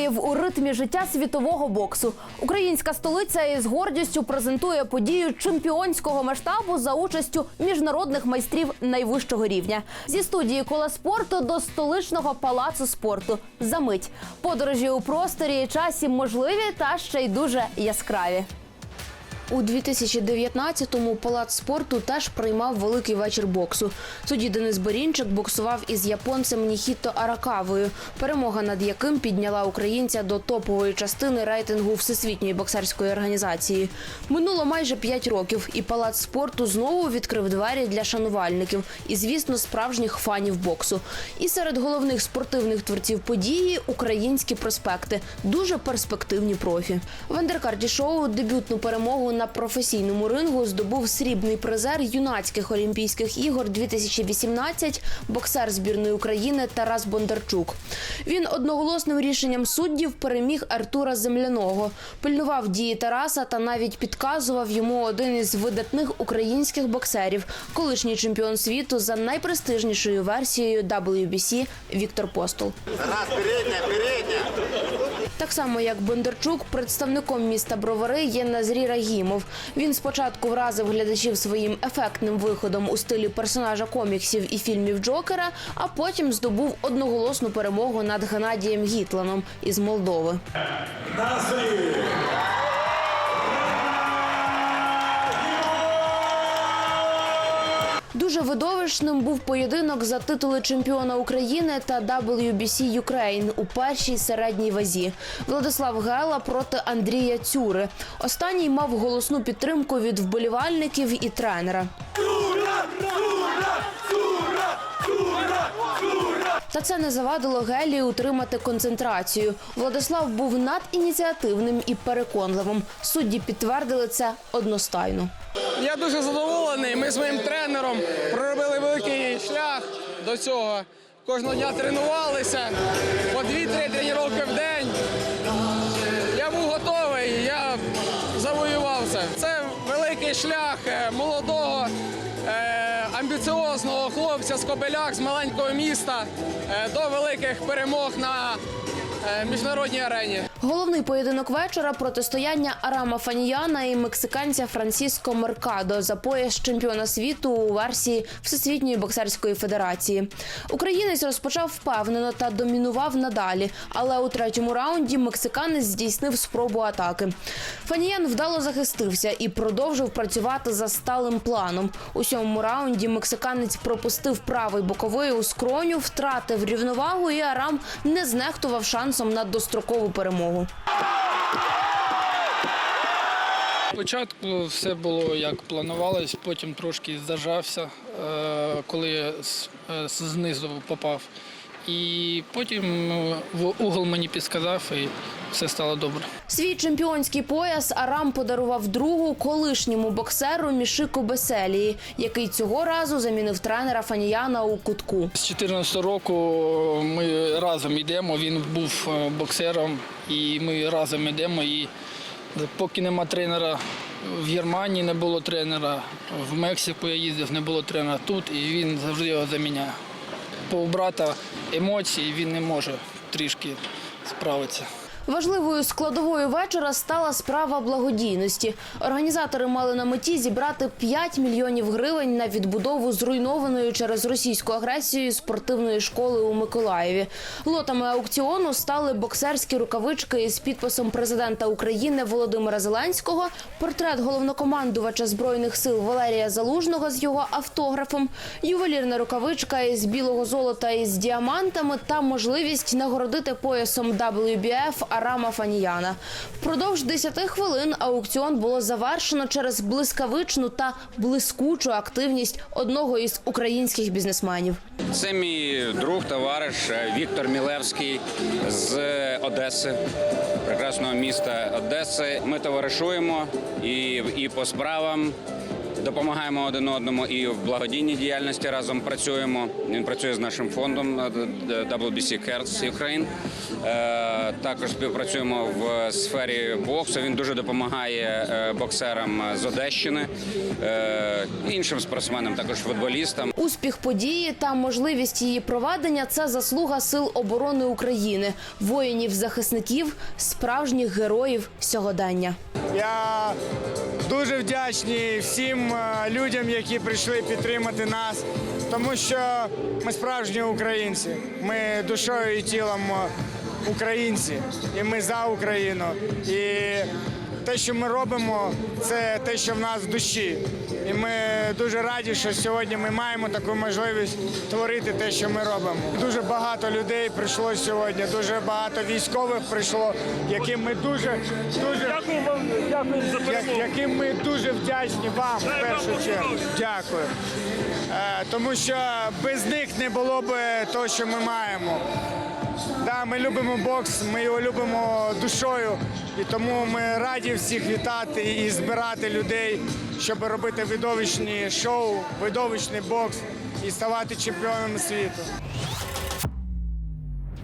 Київ у ритмі життя світового боксу. Українська столиця із гордістю презентує подію чемпіонського масштабу за участю міжнародних майстрів найвищого рівня. Зі студії кола спорту до столичного палацу спорту. Замить подорожі у просторі і часі можливі та ще й дуже яскраві. У 2019-му палац спорту теж приймав великий вечір боксу. Тоді Денис Борінчик боксував із японцем Ніхіто Аракавою, перемога над яким підняла українця до топової частини рейтингу Всесвітньої боксерської організації. Минуло майже п'ять років, і палац спорту знову відкрив двері для шанувальників і, звісно, справжніх фанів боксу. І серед головних спортивних творців події українські проспекти, дуже перспективні профі. В шоу дебютну перемогу на професійному рингу здобув срібний призер юнацьких Олімпійських ігор 2018 боксер збірної України Тарас Бондарчук. Він одноголосним рішенням суддів переміг Артура Земляного, пильнував дії Тараса та навіть підказував йому один із видатних українських боксерів, колишній чемпіон світу за найпрестижнішою версією WBC Віктор Постол. Раз, передняя, передняя. Так само, як Бондарчук, представником міста Бровари є Назрі Рагімов. Він спочатку вразив глядачів своїм ефектним виходом у стилі персонажа коміксів і фільмів Джокера, а потім здобув одноголосну перемогу над Геннадієм Гітланом із Молдови. Дуже видовищним був поєдинок за титули чемпіона України та WBC Ukraine у першій середній вазі. Владислав Гела проти Андрія Цюри. Останній мав голосну підтримку від вболівальників і тренера. Та це не завадило Гелі утримати концентрацію. Владислав був надініціативним і переконливим. Судді підтвердили це одностайно. Я дуже задоволений. Ми з моїм тренером проробили великий шлях до цього. Кожного дня тренувалися по 2-3 тренування в день. Я був готовий, я завоював це. Великий шлях е, молодого, е, амбіціозного хлопця з Кобеляк, з маленького міста е, до великих перемог на міжнародній арені. Головний поєдинок вечора протистояння Арама Фаніяна і мексиканця Франсіско Меркадо за пояс чемпіона світу у версії Всесвітньої боксерської федерації. Українець розпочав впевнено та домінував надалі, але у третьому раунді мексиканець здійснив спробу атаки. Фаніян вдало захистився і продовжив працювати за сталим планом. У сьомому раунді мексиканець пропустив правий боковий у скроню, втратив рівновагу, і Арам не знехтував шансом на дострокову перемогу. Спочатку все було як планувалось, потім трошки зажався, е, коли е, знизу попав. І потім е, в угол мені підсказав і все стало добре. Свій чемпіонський пояс Арам подарував другу колишньому боксеру Мішику Беселії, який цього разу замінив тренера Фаніяна у кутку. З 14 року ми разом йдемо. Він був боксером, і ми разом йдемо. І поки нема тренера в Германії, не було тренера, в Мексику я їздив, не було тренера тут, і він завжди його заміняє. По брата емоції він не може трішки справитися. Важливою складовою вечора стала справа благодійності. Організатори мали на меті зібрати 5 мільйонів гривень на відбудову зруйнованої через російську агресію спортивної школи у Миколаєві. Лотами аукціону стали боксерські рукавички із підписом президента України Володимира Зеленського, портрет головнокомандувача збройних сил Валерія Залужного з його автографом, ювелірна рукавичка із білого золота із діамантами та можливість нагородити поясом WBF Арама Фаніяна. Впродовж 10 хвилин аукціон було завершено через блискавичну та блискучу активність одного із українських бізнесменів. Це мій друг, товариш е, Віктор Мілевський з Одеси, прекрасного міста Одеси. Ми товаришуємо і, і по справам. Допомагаємо один одному і в благодійній діяльності разом працюємо. Він працює з нашим фондом е, WBC Cares Ukraine. Е, Також співпрацюємо в сфері боксу. Він дуже допомагає е, боксерам з Одещини, іншим спортсменам, також футболістам. Успіх події та можливість її проведення це заслуга сил оборони України, воїнів-захисників, справжніх героїв сьогодення. Я дуже вдячний всім е, людям, які прийшли підтримати нас, тому що ми справжні українці. Ми душою і тілом е, українці, і ми за Україну. І те, що ми робимо, це те, що в нас в душі. І ми дуже раді, що сьогодні ми маємо таку можливість творити те, що ми робимо. Дуже багато людей прийшло сьогодні, дуже багато військових прийшло, яким ми дуже дуже яким ми дуже вдячні вам в першу чергу. Дякую. Е, Тому що без них не було б того, що ми маємо. Да, ми любимо бокс, ми його любимо душою, і тому ми раді всіх вітати і збирати людей, щоб робити видовищні шоу, видовищний бокс і ставати чемпіонами світу.